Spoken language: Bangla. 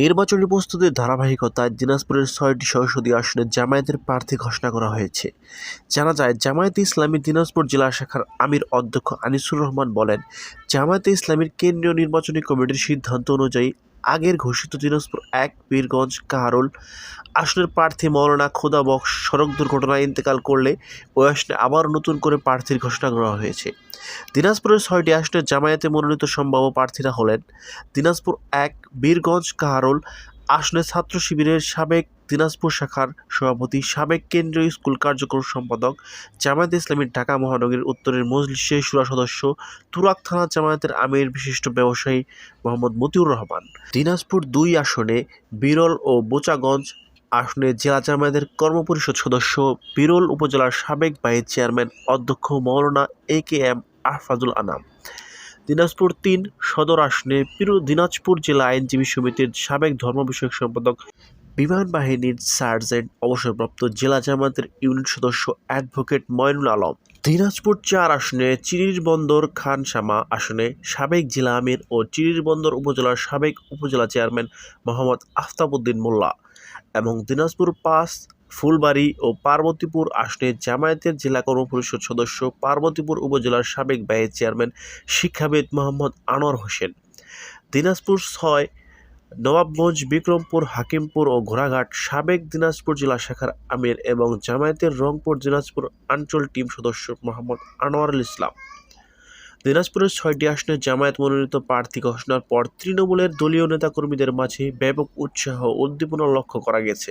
নির্বাচনী প্রস্তুতির ধারাবাহিকতায় দিনাজপুরের ছয়টি সংসদীয় আসনে জামায়াতের প্রার্থী ঘোষণা করা হয়েছে। জানা যায়, জামায়াতে ইসলামী দিনাজপুর জেলা শাখার আমির অধ্যক্ষ আনিসুর রহমান বলেন, জামায়াতে ইসলামীর কেন্দ্রীয় নির্বাচনী কমিটির সিদ্ধান্ত অনুযায়ী আগের ঘোষিত দিনাজপুর এক, বীরগঞ্জ কাহারোল আসনের প্রার্থী মৌলানা খোদা বক্স সড়ক দুর্ঘটনায় ইন্তেকাল করলে ওই আসনে আবার নতুন করে প্রার্থীর ঘোষণা করা হয়েছে। দিনাজপুরের ছয়টি আসনের জামায়াতে মনোনীত সম্ভাব্য প্রার্থীরা হলেন দিনাজপুর এক, বীরগঞ্জ কাহারোল আসনে ছাত্র শিবিরের সাবেক দিনাজপুর শাখার সভাপতি, সাবেক কেন্দ্রীয় স্কুল কার্যক্রম সম্পাদক জামায়াত ইসলামীর ঢাকা মহানগরীর উত্তরের মজলিসের সুরা সদস্য তুরাক থানা জামায়াতের আমির বিশিষ্ট ব্যবসায়ী মোহাম্মদ মতিউর রহমান। দিনাজপুর দুই আসনে বিরল ও বোচাগঞ্জ আসনে জেলা জামায়াতের কর্মপরিষদ সদস্য, বিরল উপজেলার সাবেক ভাইস চেয়ারম্যান অধ্যক্ষ Maulana A K M Ahfazul Anam. Dinajpur তিন সদর আসনে পিরু দিনাজপুর জেলা আইনজীবী সমিতির সাবেক ধর্ম বিষয়ক সম্পাদক বিমান বাহিনীর সার্জেন্ট অবসরপ্রাপ্ত জেলা জামাতের ইউনিট সদস্য অ্যাডভোকেট ময়নুল আলম। দিনাজপুর চার আসনে চিরির বন্দর খানসামা আসনে সাবেক জেলা আমির ও চিরির বন্দর উপজেলার সাবেক উপজেলা চেয়ারম্যান মোহাম্মদ আফতাবউদ্দিন মোল্লা এবং দিনাজপুর পাঁচ ফুলবাড়ি ও পার্বতীপুর আসনে জামায়াতের জেলা কর্মপরিষদ সদস্য পার্বতীপুর উপজেলার সাবেক ব্যয়ের চেয়ারম্যান শিক্ষাবিদ মোহাম্মদ আনোয়ার হোসেন। দিনাজপুর ছয়, নবাবগঞ্জ, বিক্রমপুর, হাকিমপুর ও ঘোড়াঘাট সাবেক দিনাজপুর জেলা শাখার আমির এবং জামায়াতের রংপুর দিনাজপুর আঞ্চল টিম সদস্য মোহাম্মদ আনোয়ারুল ইসলাম। দিনাজপুরের ছয়টি আসনে জামায়াত মনোনীত প্রার্থী ঘোষণার পর তৃণমূলের দলীয় নেতাকর্মীদের মাঝে ব্যাপক উৎসাহ উদ্দীপনা লক্ষ্য করা গেছে।